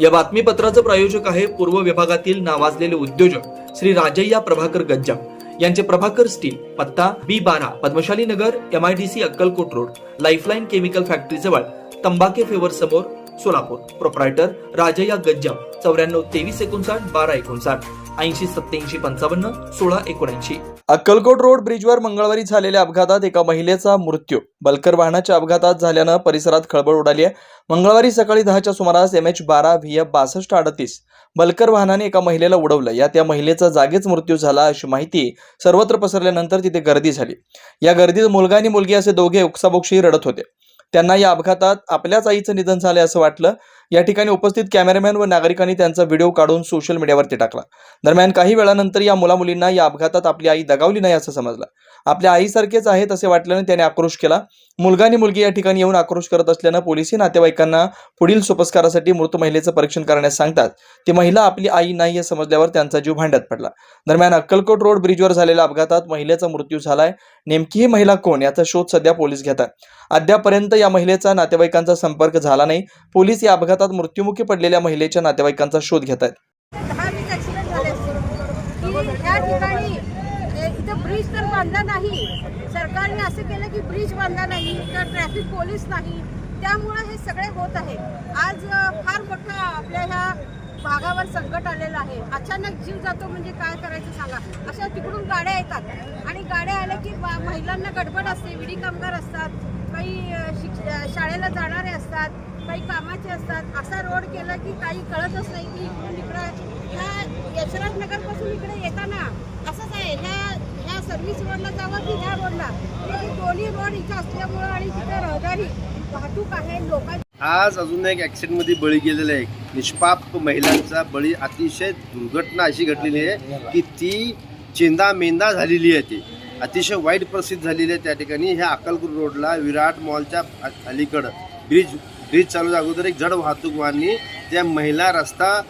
या बातमीपत्राचं प्रायोजक आहे पूर्व विभागातील नावाजलेले उद्योजक श्री राजय्या प्रभाकर गज्जा यांचे प्रभाकर स्टील पत्ता बी बारा Padmashali Nagar M I D C Akkalkot road lifeline chemical factory जवळ तंबाके फेवर समोर सोलापूर. प्रोप्रायटर राजय्या गज्जम चौऱ्याण्णव तेवीस एकोणसाठ बारा एकोणसाठ ऐंशी सत्याऐंशी पंचावन्न सोळा एकोणऐंशी. अक्कलकोट रोड ब्रिजवर मंगळवारी झालेल्या अपघातात एका महिलेचा मृत्यू. बलकर वाहनाच्या अपघातात झाल्यानं परिसरात खळबळ उडाली आहे. मंगळवारी सकाळी दहाच्या सुमारास एम एच बारा व्ही एफ बासष्ट अडतीस बलकर वाहनाने एका महिलेला उडवलं. यात या महिलेचा जागीच मृत्यू झाला अशी माहिती सर्वत्र पसरल्यानंतर तिथे गर्दी झाली. या गर्दीत मुलगा आणि मुलगी असे दोघे उक्साबोक्षी रडत होते. त्यांना या अपघातात आपल्याच आईचं निधन झाले असं वाटलं. या ठिकाणी उपस्थित कॅमेरामॅन व नागरिकांनी त्यांचा व्हिडिओ काढून सोशल मीडियावरती टाकला. दरम्यान काही वेळानंतर या मुलामुलींना या अपघातात आपली आई दगावली नाही असं समजलं. आपल्या आईसारखेच आहेत असे वाटल्याने त्याने आक्रोश केला. मुलगा आणि मुलगी या ठिकाणी येऊन आक्रोश करत असल्यानं पोलिसी नातेवाईकांना पुढील सोपस्कारासाठी मृत महिलेचं परीक्षण करण्यास सांगतात. ती महिला आपली आई नाही हे समजल्यावर त्यांचा जीव भांड्यात पडला. दरम्यान अक्कलकोट रोड ब्रिजवर झालेल्या अपघातात महिलेचा मृत्यू झालाय. नेमकी ही महिला कोण? याचा शोध सध्या पोलीस घेतात. अद्यापर्यंत या महिलेचा नातेवाईकांचा संपर्क झाला नाही. पोलीस या अपघातात मृत्युमुखी पडलेल्या महिलेच्या नातेवाईकांचा शोध घेत आहेत. झाले. इथं ब्रिज तर बांधला नाही. सरकारने असं केलं की ब्रिज बांधला नाही तर ट्रॅफिक पोलीस नाही. त्यामुळं हे सगळे होत आहे. आज फार मोठं आपल्या ह्या भागावर संकट आलेलं आहे. अचानक जीव जातो म्हणजे काय करायचं सांगा? अशा तिकडून गाड्या येतात. आणि गाड्या आल्या की महिलांना गडबड असते विडी कामगार असतात. काही शिक्ष शाळेला जाणारे असतात काही कामाचे असतात असा रोड केला की काही कळतच नाही की इकडून इकडं ह्या यशराज नगरपासून इकडे येताना असंच आहे ह्या ह्या सर्व्हिस रोडला जावं की ह्या रोडला दोन्ही रोड इथं असल्यामुळं आणि तिथे रहदारी वाहतूक आहे लोकांची आज अजून एक ॲक्सिडेंटमध्ये बळी गेलेला आहे. निष्पाप महिलांचा बळी अतिशय दुर्घटना अशी घडलेली आहे की ती चेंदा मेंदा झालेली आहे ती. अतिशय वाईट परिस्थिती झालेली आहे त्या ठिकाणी. ह्या अक्कलकोट रोडला विराट मॉलच्या अलीकडं ब्रिज ब्रिज चालू अगोदर एक जड वाहतूक वाहनी त्या महिला रस्ता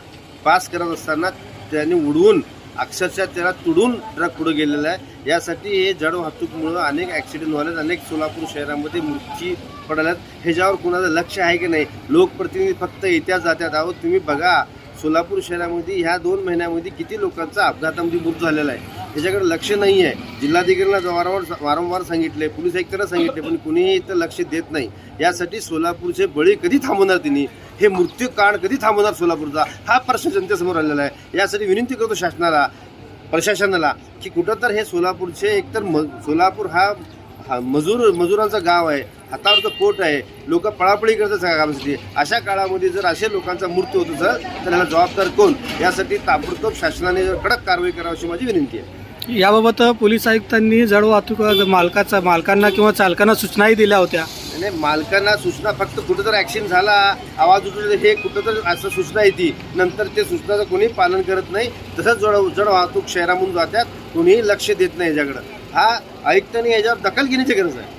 पास करत असताना त्यांनी उडवून अक्षरशः त्याला तुडून ट्रक पुढे गेलेला आहे. यासाठी हे जड वाहतूकमुळं अनेक ॲक्सिडेंट झालेत. अनेक सोलापूर शहरामध्ये मृत्यू पडल्यात. ह्याच्यावर कुणाचं लक्ष आहे की नाही? लोकप्रतिनिधी फक्त येत्या जात्यात आहोत. तुम्ही बघा सोलापूर शहरामध्ये ह्या दोन महिन्यामध्ये किती लोकांचा अपघातामध्ये मृत्यू झालेला आहे. त्याच्याकडे लक्ष नाही आहे जिल्हाधिकाऱ्यांना वारंवार वारंवार सांगितले पोलीस आयुक्तांना सांगितले पण कुणीही इथं लक्ष देत नाही. यासाठी सोलापूरचे बळी कधी थांबवणार तिने हे मृत्यू काळ कधी थांबवणार सोलापूरचा? हा प्रश्न जनतेसमोर आलेला आहे. यासाठी विनंती करतो शासनाला प्रशासनाला की कुठं तर हे सोलापूरचे एकतर म सोलापूर हा हा मजूर मजुरांचं गाव आहे. हातावरचं पोट आहे लोक पळापळी करतात सगळ्या कामासाठी. अशा काळामध्ये जर असे लोकांचा मृत्यू होत असेल तर याला जबाबदार कोण? यासाठी ताबडतोब शासनाने जर कडक कारवाई करावी अशी माझी विनंती आहे. याबाबत पोलीस आयुक्तांनी जड वाहतूक मालकाचा मालकांना किंवा चालकांना सूचनाही दिल्या होत्या. आणि मालकांना सूचना फक्त कुठं तर ॲक्सिडेंट झाला आवाज उठले हे कुठं तर असं सूचना येते नंतर ते सूचनाचं कोणी पालन करत नाही तसंच जड जड वाहतूक शहरामधून जातात कोणीही लक्ष देत नाही याच्याकडं. हा आयुक्तांनी याच्यावर दखल घेण्याची गरज आहे.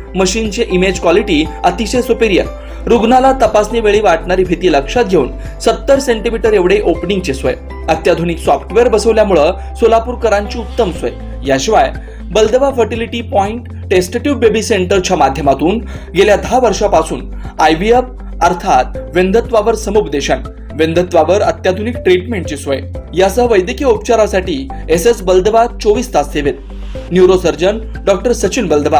मशीनचे इमेज क्वालिटी अतिशय सुपेरियर रुग्णाला तपासणी वेळी वाटणारी भीती लक्षात घेऊन सत्तर सेंटीमीटर एवढे ओपनिंगची सोय. अत्याधुनिक सॉफ्टवेअर बसवल्यामुळं सोलापूरकरांची उत्तम सोय. याशिवाय बलदवा फर्टिलिटी पॉइंट टेस्टेटिव्ह बेबी सेंटरच्या माध्यमातून गेल्या दहा वर्षापासून आय व्ही एफ अर्थात वेंधत्वावर समुपदेशन वेंधत्वावर अत्याधुनिक ट्रीटमेंटची सोय. यासह वैद्यकीय उपचारासाठी एस एस बलदवा चोवीस तास सेवेत. Neurosurgeon doctor Sachin Baldawa